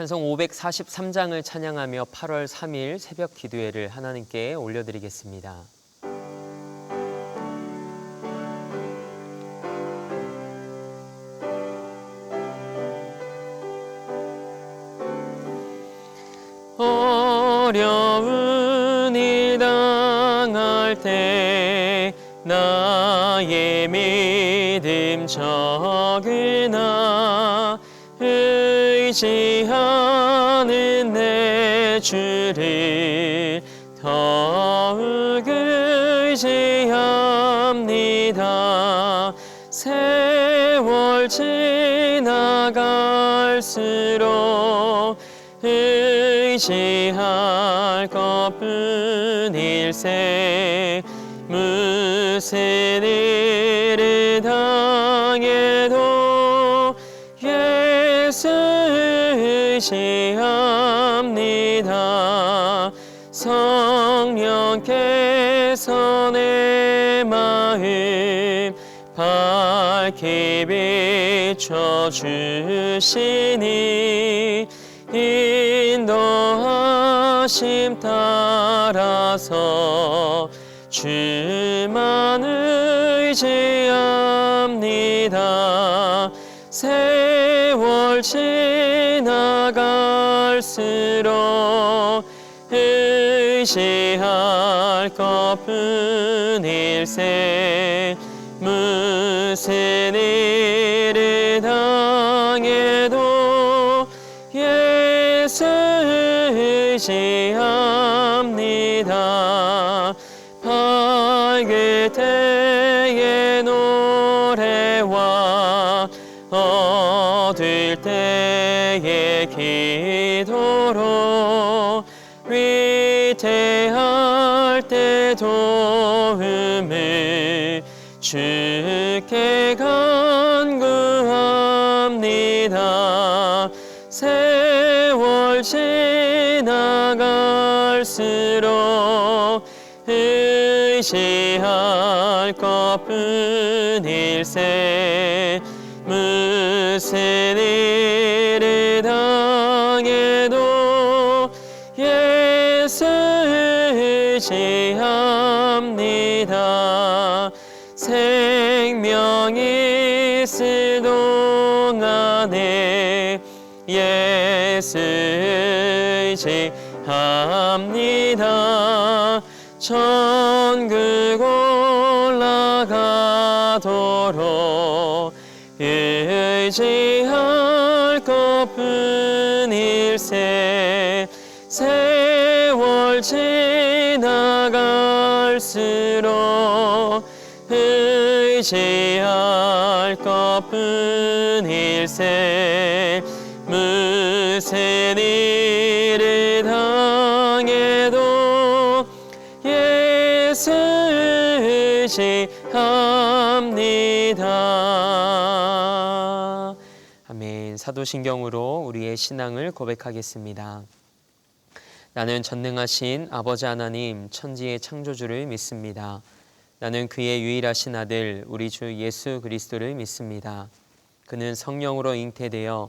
찬송 543장을 찬양하며 8월 3일 새벽 기도회를 하나님께 올려드리겠습니다. 어려운 일 당할 때 나의 믿음 적으나 의지하는 내 주를 더욱 의지합니다. 세월 지나갈수록 의지할 것뿐 일세 무슨 일을 당해도 의지합니다. 성령께서 내 마음 밝히 비춰주시니 인도하심 따라서 주만 의지합니다. 세월 지나 갈수록 의지할 것뿐일세. 무슨 일을 당해도 예수 의지합니다. 밝을 때 주께 간구합니다. 세월 지나갈수록 의지할 것뿐일세. 무슨 일을 당해도 예수 의지합니다 의지합니다. 천국 올라가도록 의지할 것뿐 일세 세월 지나갈수록 의지할 것뿐 일세 무슨 일을 당해도 예수 의지합니다. 아멘. 사도신경으로 우리의 신앙을 고백하겠습니다. 나는 전능하신 아버지 하나님 천지의 창조주를 믿습니다. 나는 그의 유일하신 아들 우리 주 예수 그리스도를 믿습니다. 그는 성령으로 잉태되어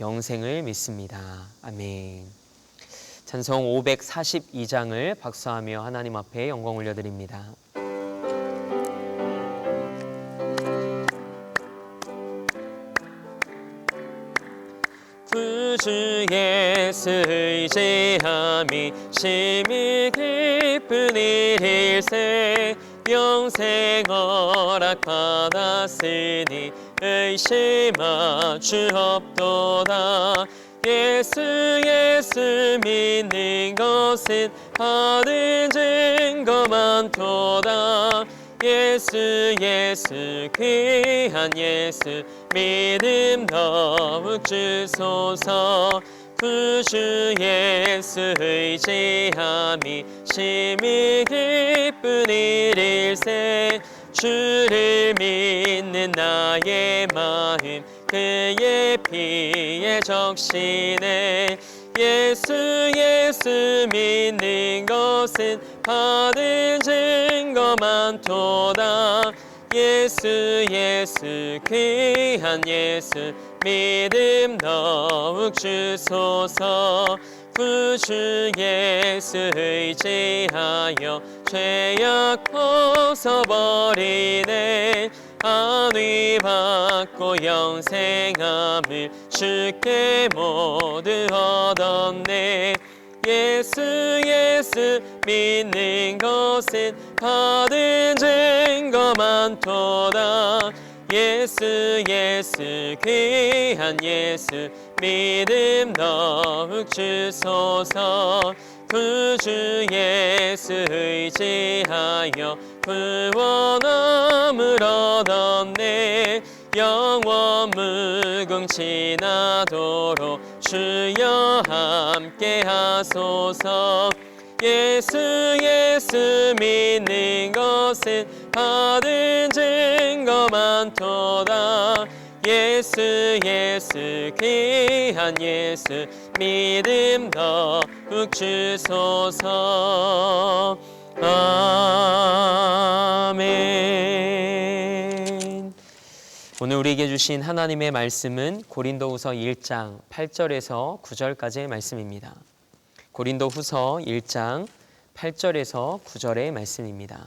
영생을 믿습니다. 아멘. 찬송 542장을 박수하며 하나님 앞에 영광 올려드립니다. 예수 의지함이 심히 기쁜 일일세 영생 허락 받았으니 의심하 주 없도다. 예수 예수 믿는 것은 받은 증거 많도다. 예수 예수 귀한 예수 믿음 더욱 주소서. 구주 예수 의지함이 심히 기쁜 일일세 주를 믿는 나의 마음 그의 피에 적시네 예수 예수 믿는 것은 받은 증거만 도다. 예수 예수 귀한 예수 믿음 더욱 주소서. 구주 예수 의지하여 죄악 벗어버리네. 안위 받고 영생함을 주께 모두 얻었네. 예수 예수 믿는 것은 받은 증거만 도다. 예수 예수 귀한 예수 믿음 더욱 주소서 구주 예수 의지하여 구원함을 얻었네. 영원 무궁 지나도록 주여 함께 하소서. 예수 예수 믿는 것은 받은 증거만 도다. 예수 예수 귀한 예수 믿음 더욱 주소서 아멘 오늘 우리에게 주신 하나님의 말씀은 고린도후서 1장 8절에서 9절까지의 말씀입니다. 고린도후서 1장 8절에서 9절의 말씀입니다.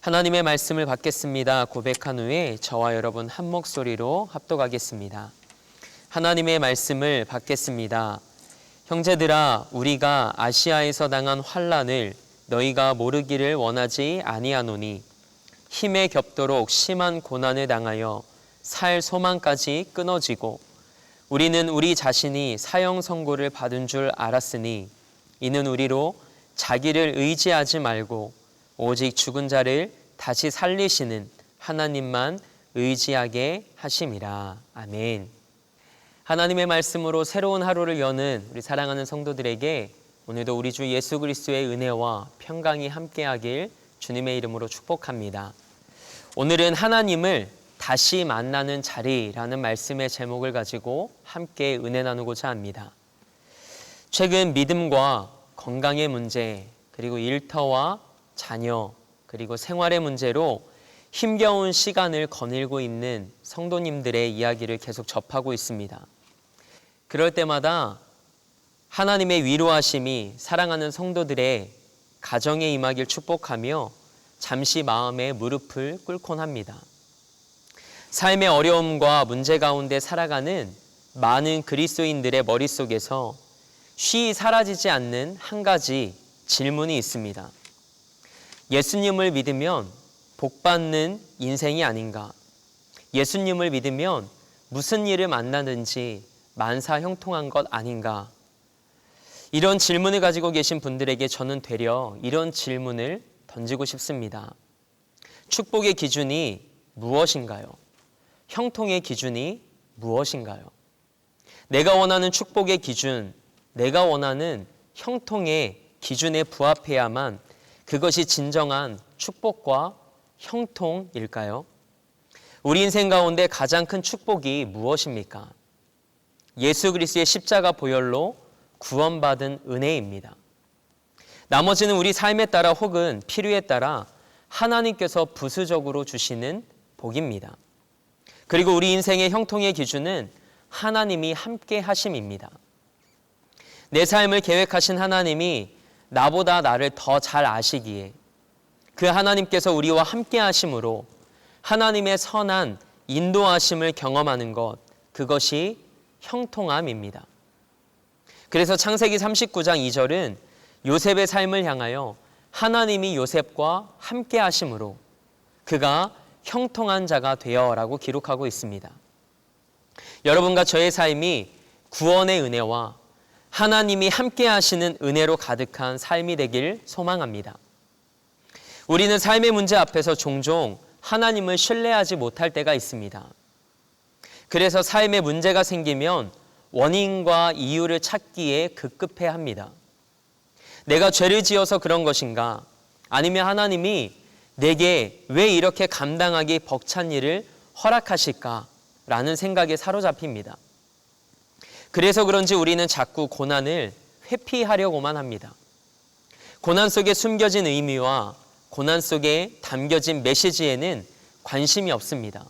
하나님의 말씀을 받겠습니다. 고백한 후에 저와 여러분 한 목소리로 합독하겠습니다. 하나님의 말씀을 받겠습니다. 형제들아 우리가 아시아에서 당한 환란을 너희가 모르기를 원하지 아니하노니 힘에 겹도록 심한 고난을 당하여 살 소망까지 끊어지고 우리는 우리 자신이 사형 선고를 받은 줄 알았으니 이는 우리로 자기를 의지하지 말고 오직 죽은 자를 다시 살리시는 하나님만 의지하게 하심이라. 아멘. 하나님의 말씀으로 새로운 하루를 여는 우리 사랑하는 성도들에게 오늘도 우리 주 예수 그리스도의 은혜와 평강이 함께하길 주님의 이름으로 축복합니다. 오늘은 하나님을 다시 만나는 자리라는 말씀의 제목을 가지고 함께 은혜 나누고자 합니다. 최근 믿음과 건강의 문제, 그리고 일터와 자녀, 그리고 생활의 문제로 힘겨운 시간을 거닐고 있는 성도님들의 이야기를 계속 접하고 있습니다. 그럴 때마다 하나님의 위로하심이 사랑하는 성도들의 가정에 임하길 축복하며 잠시 마음의 무릎을 꿇곤 합니다. 삶의 어려움과 문제 가운데 살아가는 많은 그리스도인들의 머릿속에서 쉬 사라지지 않는 한 가지 질문이 있습니다. 예수님을 믿으면 복 받는 인생이 아닌가? 예수님을 믿으면 무슨 일을 만나든지 만사 형통한 것 아닌가? 이런 질문을 가지고 계신 분들에게 저는 되려 이런 질문을 던지고 싶습니다. 축복의 기준이 무엇인가요? 형통의 기준이 무엇인가요? 내가 원하는 축복의 기준, 내가 원하는 형통의 기준에 부합해야만 그것이 진정한 축복과 형통일까요? 우리 인생 가운데 가장 큰 축복이 무엇입니까? 예수 그리스도의 십자가 보혈로 구원받은 은혜입니다. 나머지는 우리 삶에 따라 혹은 필요에 따라 하나님께서 부수적으로 주시는 복입니다. 그리고 우리 인생의 형통의 기준은 하나님이 함께 하심입니다. 내 삶을 계획하신 하나님이 나보다 나를 더 잘 아시기에 그 하나님께서 우리와 함께 하심으로 하나님의 선한 인도하심을 경험하는 것, 그것이 형통함입니다. 그래서 창세기 39장 2절은 요셉의 삶을 향하여 하나님이 요셉과 함께 하심으로 그가 형통한 자가 되어라고 기록하고 있습니다. 여러분과 저의 삶이 구원의 은혜와 하나님이 함께 하시는 은혜로 가득한 삶이 되길 소망합니다. 우리는 삶의 문제 앞에서 종종 하나님을 신뢰하지 못할 때가 있습니다. 그래서 삶에 문제가 생기면 원인과 이유를 찾기에 급급해 합니다. 내가 죄를 지어서 그런 것인가? 아니면 하나님이 내게 왜 이렇게 감당하기 벅찬 일을 허락하실까? 라는 생각에 사로잡힙니다. 그래서 그런지 우리는 자꾸 고난을 회피하려고만 합니다. 고난 속에 숨겨진 의미와 고난 속에 담겨진 메시지에는 관심이 없습니다.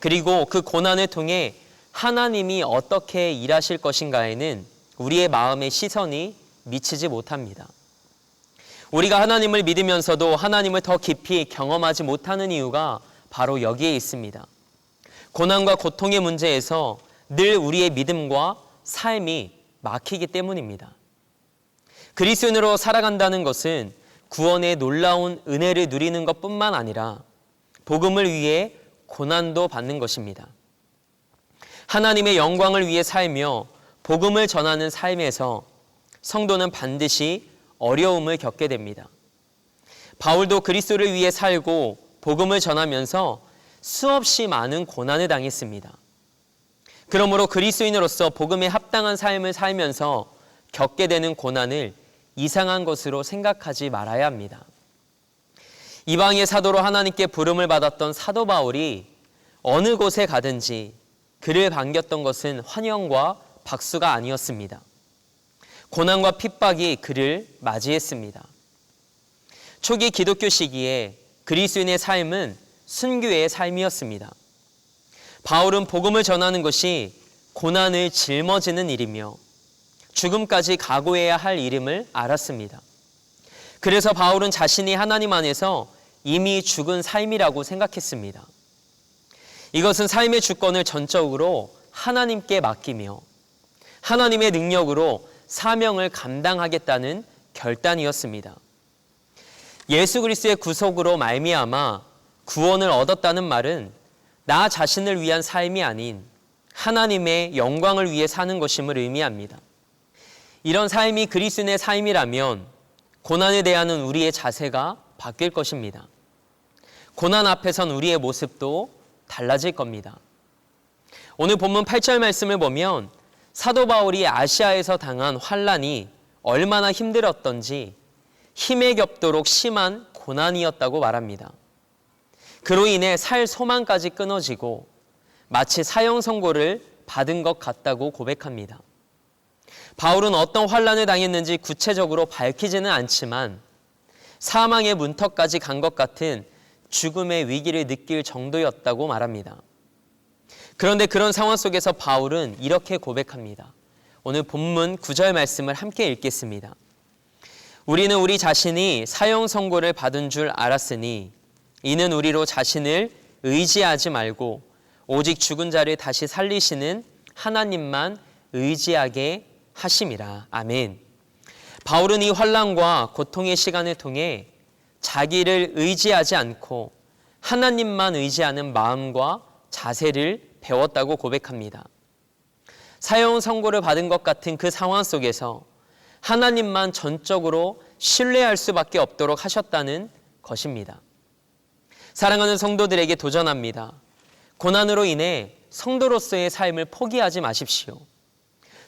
그리고 그 고난을 통해 하나님이 어떻게 일하실 것인가에는 우리의 마음의 시선이 미치지 못합니다. 우리가 하나님을 믿으면서도 하나님을 더 깊이 경험하지 못하는 이유가 바로 여기에 있습니다. 고난과 고통의 문제에서 늘 우리의 믿음과 삶이 막히기 때문입니다. 그리스인으로 살아간다는 것은 구원의 놀라운 은혜를 누리는 것뿐만 아니라 복음을 위해 고난도 받는 것입니다. 하나님의 영광을 위해 살며 복음을 전하는 삶에서 성도는 반드시 어려움을 겪게 됩니다. 바울도 그리스도를 위해 살고 복음을 전하면서 수없이 많은 고난을 당했습니다. 그러므로 그리스도인으로서 복음에 합당한 삶을 살면서 겪게 되는 고난을 이상한 것으로 생각하지 말아야 합니다. 이방의 사도로 하나님께 부름을 받았던 사도 바울이 어느 곳에 가든지 그를 반겼던 것은 환영과 박수가 아니었습니다. 고난과 핍박이 그를 맞이했습니다. 초기 기독교 시기에 그리스인의 삶은 순교의 삶이었습니다. 바울은 복음을 전하는 것이 고난을 짊어지는 일이며 죽음까지 각오해야 할 일임을 알았습니다. 그래서 바울은 자신이 하나님 안에서 이미 죽은 삶이라고 생각했습니다. 이것은 삶의 주권을 전적으로 하나님께 맡기며 하나님의 능력으로 사명을 감당하겠다는 결단이었습니다. 예수 그리스도의 구속으로 말미암아 구원을 얻었다는 말은 나 자신을 위한 삶이 아닌 하나님의 영광을 위해 사는 것임을 의미합니다. 이런 삶이 그리스도의 삶이라면 고난에 대한 우리의 자세가 바뀔 것입니다. 고난 앞에선 우리의 모습도 달라질 겁니다. 오늘 본문 8절 말씀을 보면 사도 바울이 아시아에서 당한 환란이 얼마나 힘들었던지 힘에 겹도록 심한 고난이었다고 말합니다. 그로 인해 살 소망까지 끊어지고 마치 사형 선고를 받은 것 같다고 고백합니다. 바울은 어떤 환란을 당했는지 구체적으로 밝히지는 않지만 사망의 문턱까지 간 것 같은 죽음의 위기를 느낄 정도였다고 말합니다. 그런데 그런 상황 속에서 바울은 이렇게 고백합니다. 오늘 본문 9절 말씀을 함께 읽겠습니다. 우리는 우리 자신이 사형 선고를 받은 줄 알았으니 이는 우리로 자신을 의지하지 말고 오직 죽은 자를 다시 살리시는 하나님만 의지하게 하심이라. 아멘. 바울은 이 환란과 고통의 시간을 통해 자기를 의지하지 않고 하나님만 의지하는 마음과 자세를 배웠다고 고백합니다. 사형 선고를 받은 것 같은 그 상황 속에서 하나님만 전적으로 신뢰할 수밖에 없도록 하셨다는 것입니다. 사랑하는 성도들에게 도전합니다. 고난으로 인해 성도로서의 삶을 포기하지 마십시오.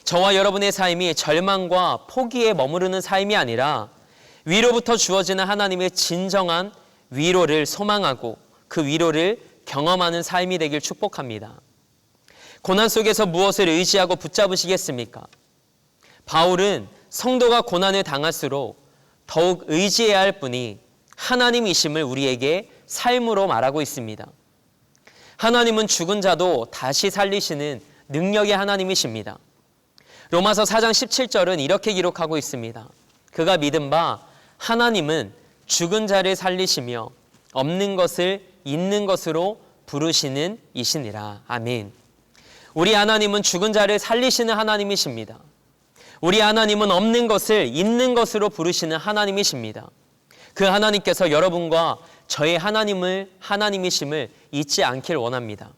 저와 여러분의 삶이 절망과 포기에 머무르는 삶이 아니라 위로부터 주어지는 하나님의 진정한 위로를 소망하고 그 위로를 경험하는 삶이 되길 축복합니다. 고난 속에서 무엇을 의지하고 붙잡으시겠습니까? 바울은 성도가 고난을 당할수록 더욱 의지해야 할 분이 하나님이심을 우리에게 삶으로 말하고 있습니다. 하나님은 죽은 자도 다시 살리시는 능력의 하나님이십니다. 로마서 4장 17절은 이렇게 기록하고 있습니다. 그가 믿은 바 하나님은 죽은 자를 살리시며 없는 것을 있는 것으로 부르시는 이시니라. 아멘. 우리 하나님은 죽은 자를 살리시는 하나님이십니다. 우리 하나님은 없는 것을 있는 것으로 부르시는 하나님이십니다. 그 하나님께서 여러분과 저의 하나님을 하나님이심을 잊지 않길 원합니다.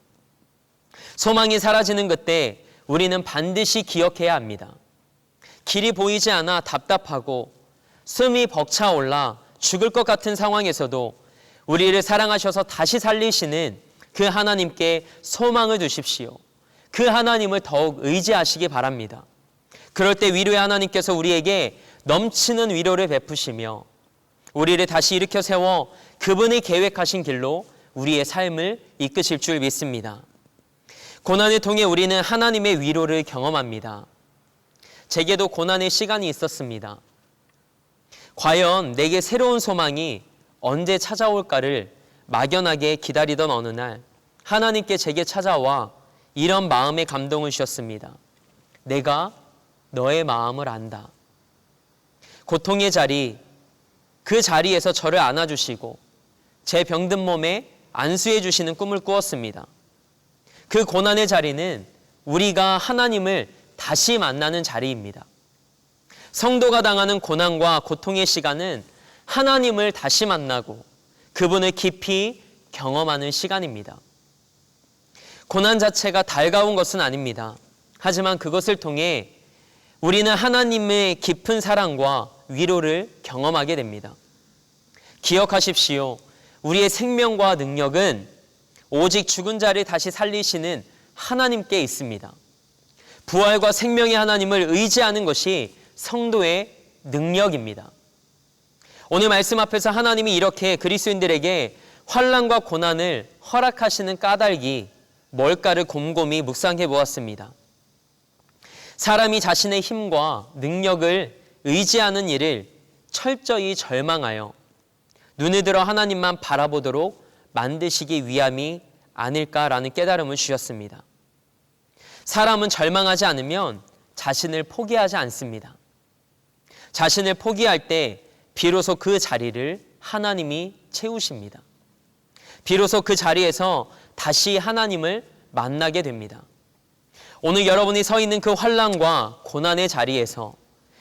소망이 사라지는 그때 우리는 반드시 기억해야 합니다. 길이 보이지 않아 답답하고 숨이 벅차올라 죽을 것 같은 상황에서도 우리를 사랑하셔서 다시 살리시는 그 하나님께 소망을 두십시오. 그 하나님을 더욱 의지하시기 바랍니다. 그럴 때 위로의 하나님께서 우리에게 넘치는 위로를 베푸시며 우리를 다시 일으켜 세워 그분이 계획하신 길로 우리의 삶을 이끄실 줄 믿습니다. 고난을 통해 우리는 하나님의 위로를 경험합니다. 제게도 고난의 시간이 있었습니다. 과연 내게 새로운 소망이 언제 찾아올까를 막연하게 기다리던 어느 날 하나님께 제게 찾아와 이런 마음의 감동을 주셨습니다. 내가 너의 마음을 안다. 고통의 자리, 그 자리에서 저를 안아주시고 제 병든 몸에 안수해 주시는 꿈을 꾸었습니다. 그 고난의 자리는 우리가 하나님을 다시 만나는 자리입니다. 성도가 당하는 고난과 고통의 시간은 하나님을 다시 만나고 그분을 깊이 경험하는 시간입니다. 고난 자체가 달가운 것은 아닙니다. 하지만 그것을 통해 우리는 하나님의 깊은 사랑과 위로를 경험하게 됩니다. 기억하십시오. 우리의 생명과 능력은 오직 죽은 자를 다시 살리시는 하나님께 있습니다. 부활과 생명의 하나님을 의지하는 것이 성도의 능력입니다. 오늘 말씀 앞에서 하나님이 이렇게 그리스도인들에게 환란과 고난을 허락하시는 까닭이 뭘까를 곰곰이 묵상해 보았습니다. 사람이 자신의 힘과 능력을 의지하는 일을 철저히 절망하여 눈을 들어 하나님만 바라보도록 만드시기 위함이 아닐까라는 깨달음을 주셨습니다. 사람은 절망하지 않으면 자신을 포기하지 않습니다. 자신을 포기할 때 비로소 그 자리를 하나님이 채우십니다. 비로소 그 자리에서 다시 하나님을 만나게 됩니다. 오늘 여러분이 서 있는 그 환란과 고난의 자리에서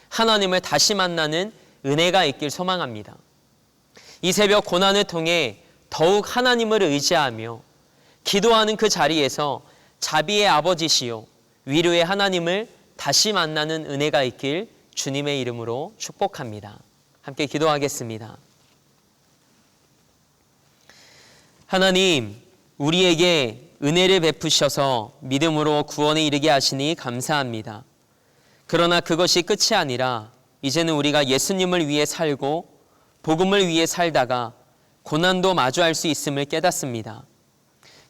하나님을 다시 만나는 은혜가 있길 소망합니다. 이 새벽 고난을 통해 더욱 하나님을 의지하며 기도하는 그 자리에서 자비의 아버지시요 위로의 하나님을 다시 만나는 은혜가 있길 주님의 이름으로 축복합니다. 함께 기도하겠습니다. 하나님, 우리에게 은혜를 베푸셔서 믿음으로 구원에 이르게 하시니 감사합니다. 그러나 그것이 끝이 아니라 이제는 우리가 예수님을 위해 살고 복음을 위해 살다가 고난도 마주할 수 있음을 깨닫습니다.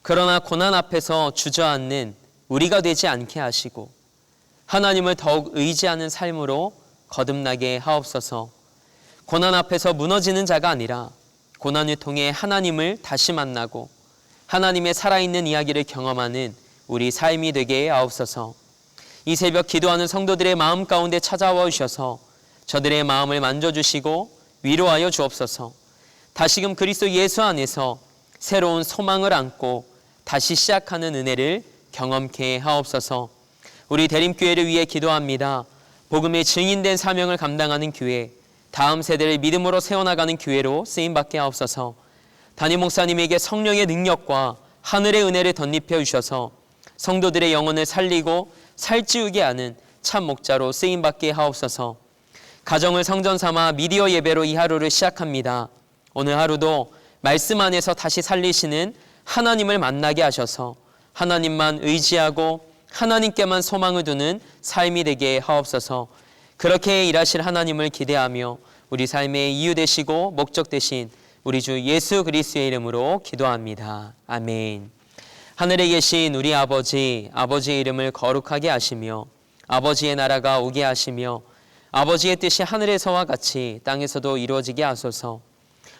그러나 고난 앞에서 주저앉는 우리가 되지 않게 하시고 하나님을 더욱 의지하는 삶으로 거듭나게 하옵소서. 고난 앞에서 무너지는 자가 아니라 고난을 통해 하나님을 다시 만나고 하나님의 살아있는 이야기를 경험하는 우리 삶이 되게 하옵소서. 이 새벽 기도하는 성도들의 마음 가운데 찾아와 주셔서 저들의 마음을 만져주시고 위로하여 주옵소서. 다시금 그리스도 예수 안에서 새로운 소망을 안고 다시 시작하는 은혜를 경험케 하옵소서. 우리 대림교회를 위해 기도합니다. 복음의 증인된 사명을 감당하는 교회, 다음 세대를 믿음으로 세워나가는 교회로 쓰임받게 하옵소서 담임 목사님에게 성령의 능력과 하늘의 은혜를 덧입혀 주셔서 성도들의 영혼을 살리고 살찌우게 하는 참 목자로 쓰임받게 하옵소서 가정을 성전 삼아 미디어 예배로 이 하루를 시작합니다. 오늘 하루도 말씀 안에서 다시 살리시는 하나님을 만나게 하셔서 하나님만 의지하고 하나님께만 소망을 두는 삶이 되게 하옵소서 그렇게 일하실 하나님을 기대하며 우리 삶의 이유 되시고 목적 되신 우리 주 예수 그리스도의 이름으로 기도합니다. 아멘. 하늘에 계신 우리 아버지, 아버지의 이름을 거룩하게 하시며 아버지의 나라가 오게 하시며 아버지의 뜻이 하늘에서와 같이 땅에서도 이루어지게 하소서.